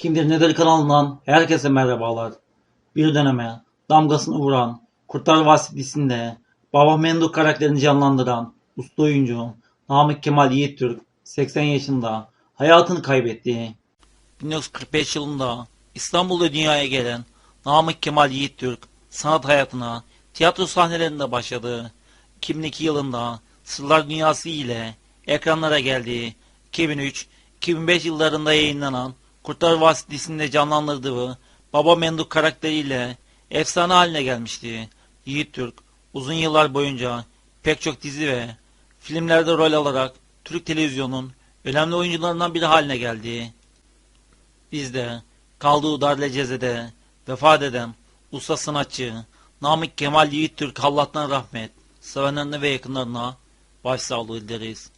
Kimdir Nedir kanalından herkese merhabalar. Bir döneme damgasını vuran Kurtlar Vadisi dizisinde Baba Memduh karakterini canlandıran usta oyuncu Namık Kemal Yiğittürk 80 yaşında hayatını kaybetti. 1945 yılında İstanbul'da dünyaya gelen Namık Kemal Yiğittürk sanat hayatına tiyatro sahnelerinde başladı. 2002 yılında Sırlar Dünyası ile ekranlara geldi. 2003-2005 yıllarında yayınlanan Kurtlar Vadisi dizisinde canlandırdığı Baba Memduh karakteriyle efsane haline gelmişti. Yiğit Türk uzun yıllar boyunca pek çok dizi ve filmlerde rol alarak Türk televizyonun önemli oyuncularından biri haline geldi. Biz de kaldığı Darle Ceze'de vefat eden usta sanatçı Namık Kemal Yiğit Türk Allah'tan rahmet, sevenlerine ve yakınlarına başsağlığı dileriz.